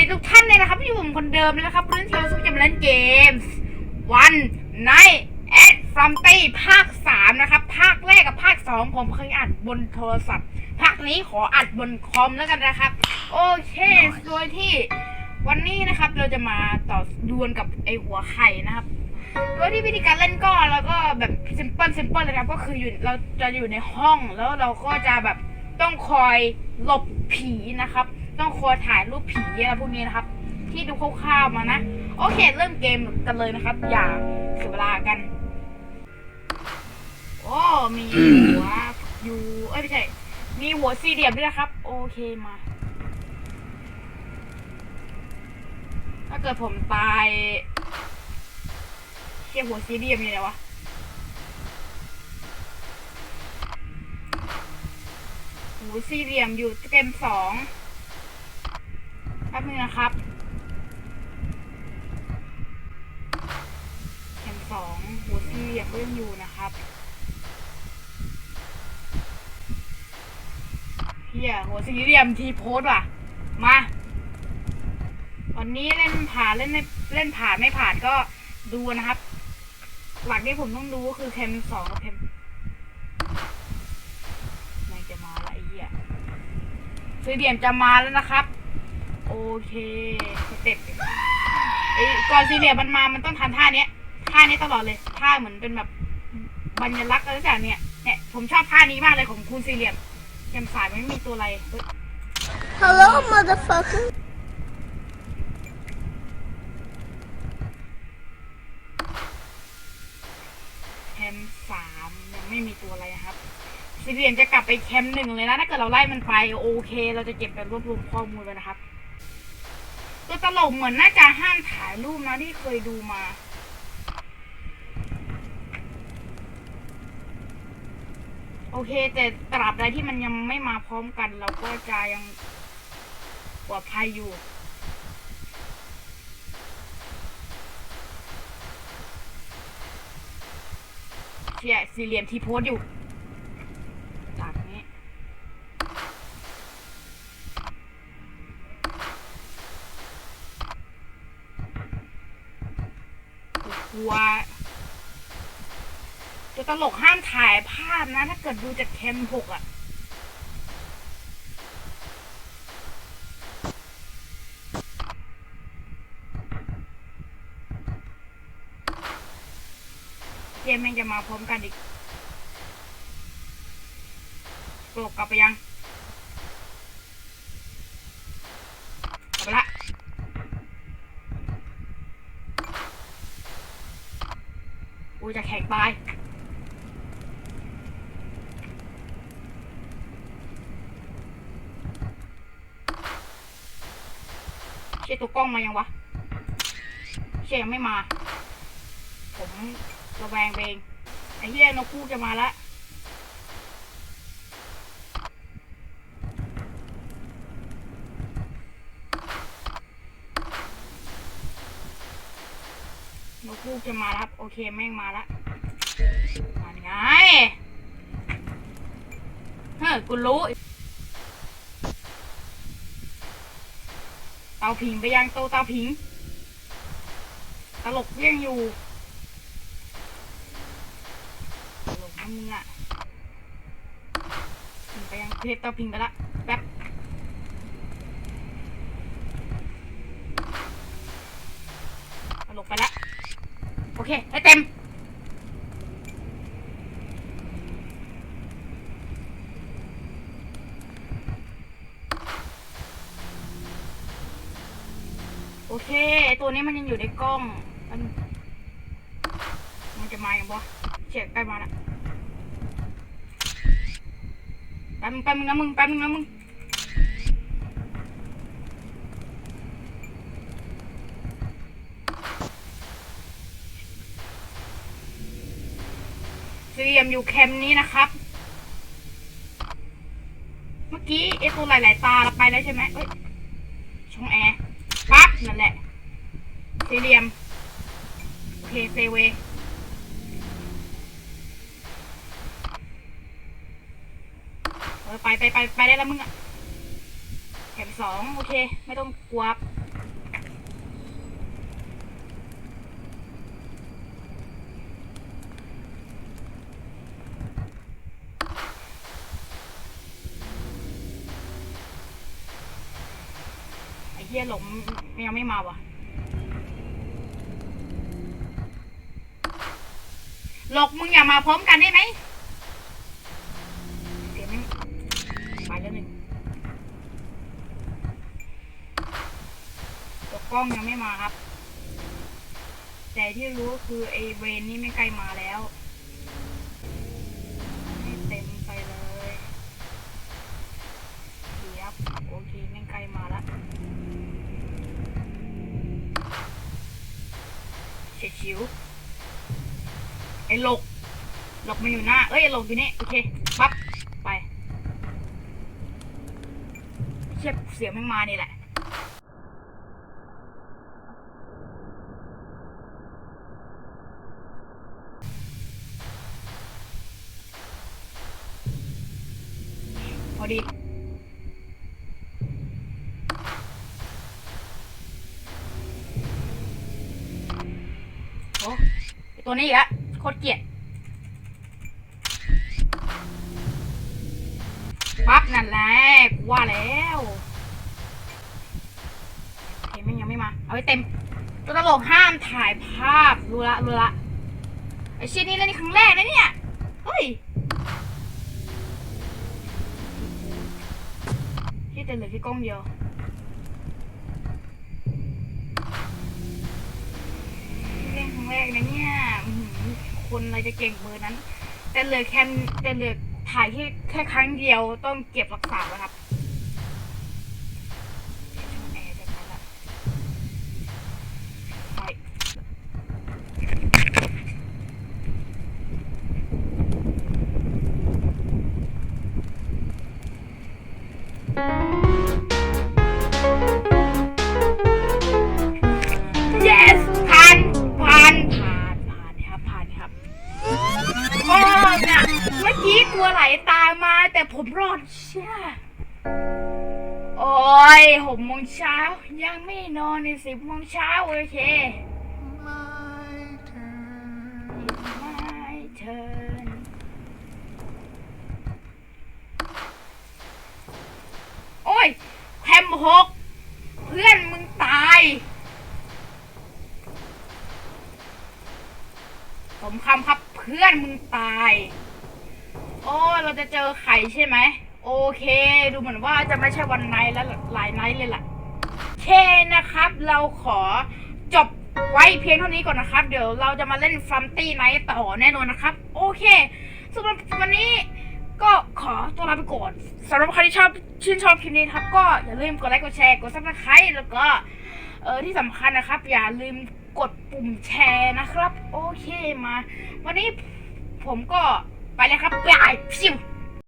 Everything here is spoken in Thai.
ดีทุกท่านเลยนะครับที่ผมคนเดิมเลยนะครับเรื่องที่เราซึ่งจะมาเล่นเกมวันไนแอดฟัมตี้ภาคสามนะครับภาคแรกกับภาคสองผมเคยอัดบนโทรศัพท์ ภาคนี้ขออัดบนคอมแล้วกันนะครับ โอเคโดยที่วันนี้นะครับเราจะมาต่อดวลกับไอหัวไข่นะครับโดยที่วิธีการเล่นก็แล้วก็แบบซิมเพิลซิมเพิลเลยครับก็คืออยู่เราจะอยู่ในห้องแล้วเราก็จะแบบต้องคอยหลบผีนะครับ ต้องคอยถ่ายรูปผีอะไรพวกนี้นะครับ ที่ดูคร่าวๆมานะ โอเค เริ่มเกมกันเลยนะครับ อย่าเสียเวลากัน โอ้มีหัวอยู่ เอ้ยไม่ใช่ มีหัวสี่เหลี่ยมด้วยนะครับ โอเคมา ถ้าเกิดผมตายเชี่ยหัวสี่เหลี่ยมยู่ไหนวะหัวสี่เหลี่ยมอยู่เกมสอง แป๊บนึงนะครับเกมสองหัวสี่เหลี่ยมยังอยู่นะครับเฮียหัวสี่เหลี่ยมทีโพสว่ะ มาวันนี้เล่นผ่านเล่นไม่เล่นผ่านไม่ผ่านก็ดูนะครับ หลักที่ผมต้องดูก็คือเคมสองกับเคมไม่จะมาละไอ้เหี้ยสี่เหลี่ยมจะมาแล้วนะครับ เคสเต็ปไอ้ก่อนสี่เหลี่ยมมันมามันต้องทำท่าเนี้ยท่านี้ตลอดเลยท่าเหมือนเป็นแบบบัญลักษณ์อะไรสักอย่างเนี่ยเนี่ยผมชอบท่านี้มากเลยของคุณสี่เหลี่ยมแกมสายไม่มีตัวอะไรเฮ้ย Hello, motherfucker. แคมป์สามยังไม่มีตัวอะไรนะครับสี่เหลี่ยมจะกลับไปแคมป์หนึ่งเลยนะถ้าเกิดเราไล่มันไปโอเค เราจะเก็บไปรวบรวมข้อมูลไว้นะครับ ตลกเหมือนน่าจะห้ามถ่ายรูปนะที่เคยดูมา โอเค แต่ตราบใดที่มันยังไม่มาพร้อมกัน เราก็จะยังปลอดภัยอยู่เชี่ยสี่เหลี่ยมที่โพสอยู่จากนี้ กลัวตัวตลกห้ามถ่ายภาพนะ ถ้าเกิดดูจากแคมหกอะเกมแม่งจะมาพร้อมกันอีกตลกกลับไปยังกลับไปละ กูจะแข่งตาย เชี่ยตัวกล้องมายังวะ เชี่ยยังไม่มา ผมระแวงเองไอ้เหี้ยนกคู่จะมาละ กูจะมาครับ โอเคแม่งมาละมาไงเฮ้ยกูรู้เตาผิงไปยังโตเตาผิง ตลกเยังอยู่ตลกมึงอะผิงไปยังเพจเตาผิงไปละแป๊บตลกไปละ โอ เคได้เต็ม โอเคไอตัวนี้มันยังอยู่ในกล้อง มัน มันจะมาอย่างวะเฉียใกล้มาละแป๊บนึงแป๊บนึงนะมึงแป๊บนึงนะมึง เหลี่ยมอยู่แคมป์นี้นะครับ เมื่อกี้ไอตัวหลาย ๆ ตาเราไปแล้วใช่ไหมเอ้ยช่องแอร์ปั๊บนั่นแหละสี่เหลี่ยมเคเซเวเออไปไปไปไปได้แล้วมึงอะแถมสองโอเค ไม่ต้องกลัว เฮียหลงยังไม่มาวะหลกมึงอย่ามาพร้อมกันได้ไหมเสียงแม่งไปแล้วหนึ่งตัวกล้องยังไม่มาครับ แต่ที่รู้คือไอเวนนี่ไม่ใกล้มาแล้วให้เต็มไปเลยเทียบโอเคไม่ใกล้มาแล้ว ชิวไอ้หลกหลกมันอยู่หน้า เอ้ยหลกอยู่นี่ โอเค ปั๊บ ไปเชียบเสียงแม่งมานี่แหละพอดี ตัวนี้อีกอะโคตรเกลียดปั๊บนั่นแหละกูว่าแล้วโอเคไม่ยังไม่มา เอาไว้เต็ม ตัวตลกห้ามถ่ายภาพรู้ละรู้ละไอชิ้นนี้เล่นนี่ครั้งแรกนะเนี่ยเฮ้ยที่แต่เหลือที่กล้องเดียวเล่นครั้งแรกนะเนี่ย คนอะไรจะเก่งเบอร์นั้น แต่เลยแค่แต่เลือถ่ายแค่แค่ครั้งเดียวต้องเก็บรักษาไว้ครับ เมื่อกี้ตัวไหลตามมา แต่ผมรอดเชื่อโอ้ยหกโมงเช้า ยังไม่นอนในสิบโมงเช้าโอเค My turn โอ้ยแฮมหกเพื่อนมึงตายสมคำครับเพื่อนมึงตาย โอ้เราจะเจอไข่ใช่ไหม โอเค ดูเหมือนว่าจะไม่ใช่วันไนท์แล้วหลายไนท์เลยล่ะเคนะครับ เราขอจบไว้เพียงเท่านี้ก่อนนะครับ เดี๋ยวเราจะมาเล่นฟัมตี้ไนท์ต่อแน่นอนนะครับ โอเคสำหรับวันนี้ก็ขอตัวลาไปก่อนสำหรับใครที่ชอบชื่นชอบคลิปนี้ครับ ก็อย่าลืมกดไลค์กดแชร์กดซับสไครต์แล้วก็เออที่สำคัญนะครับ อย่าลืมกดปุ่มแชร์นะครับ โอเคมา วันนี้ผมก็ ไปแล้วครับบายพิว